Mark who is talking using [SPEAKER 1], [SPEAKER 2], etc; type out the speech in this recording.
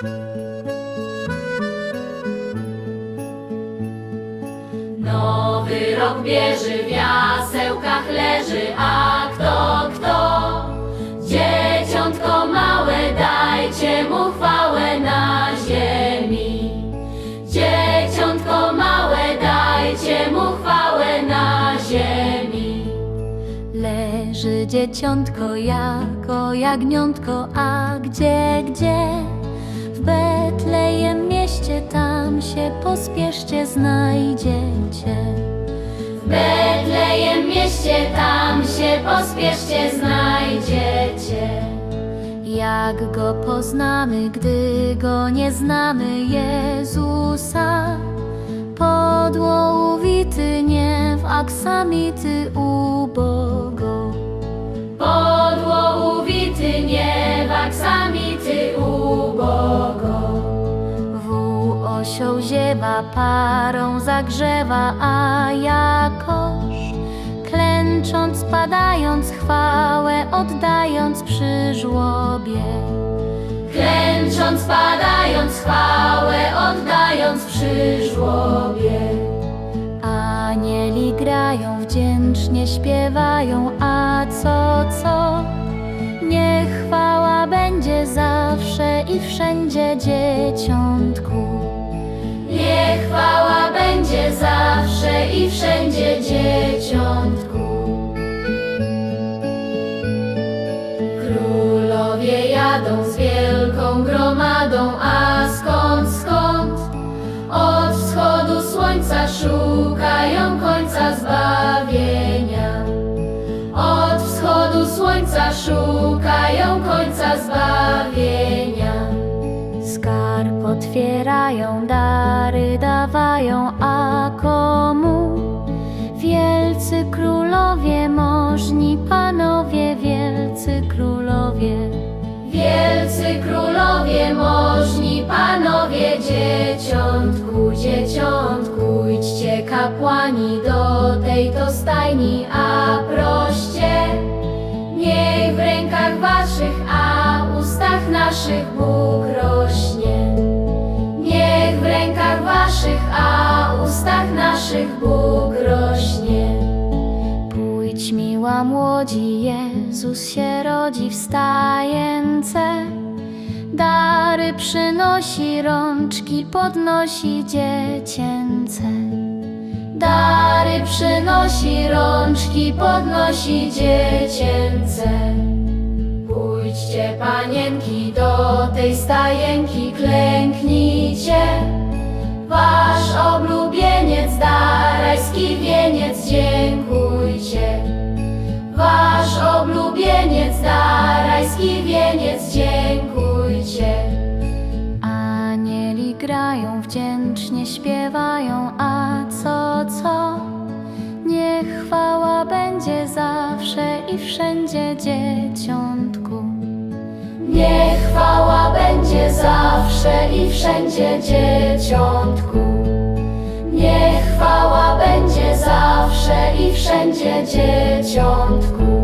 [SPEAKER 1] Nowy rok bierze, w jasełkach leży, a kto, kto? Dzieciątko małe, dajcie mu chwałę na ziemi. Dzieciątko małe, dajcie mu chwałę na ziemi.
[SPEAKER 2] Leży dzieciątko jako jagniątko, a gdzie, gdzie? Się pospieszcie, znajdziecie.
[SPEAKER 1] W Betlejem mieście, tam się pospieszcie, znajdziecie.
[SPEAKER 2] Jak go poznamy, gdy go nie znamy, Jezusa? Podło uwity nie w aksamity ubogo. Osioł ziewa, parą zagrzewa, a jakoż klęcząc, padając, chwałę oddając przy żłobie.
[SPEAKER 1] Klęcząc, padając, chwałę oddając przy żłobie.
[SPEAKER 2] Anieli grają, wdzięcznie śpiewają, a co, co? Niech chwała będzie zawsze i wszędzie dzieciątku.
[SPEAKER 1] Chwała będzie zawsze i wszędzie dzieciątku. Królowie jadą z wielką gromadą, a skąd, skąd? Od wschodu słońca szukają końca zbawienia. Od wschodu słońca szukają końca zbawienia.
[SPEAKER 2] Skarb otwierają, dary dawają, a komu? Wielcy królowie, możni panowie, wielcy królowie.
[SPEAKER 1] Wielcy królowie, możni panowie, dzieciątku, dzieciątku, idźcie kapłani do tej to stajni, a proście, niech w rękach waszych, a ustach naszych Bóg naszych Bóg rośnie.
[SPEAKER 2] Pójdź miła młodzi, Jezus się rodzi w stajence. Dary przynosi, rączki podnosi dziecięce.
[SPEAKER 1] Dary przynosi, rączki podnosi dziecięce. Pójdźcie, panienki, do tej stajenki, klęknijcie. Wasz oblubieniec da rajski wieniec, dziękujcie. Wasz oblubieniec da rajski wieniec, dziękujcie.
[SPEAKER 2] Anieli grają, wdzięcznie śpiewają, a
[SPEAKER 1] zawsze i wszędzie dzieciątku. Niech chwała będzie zawsze i wszędzie dzieciątku.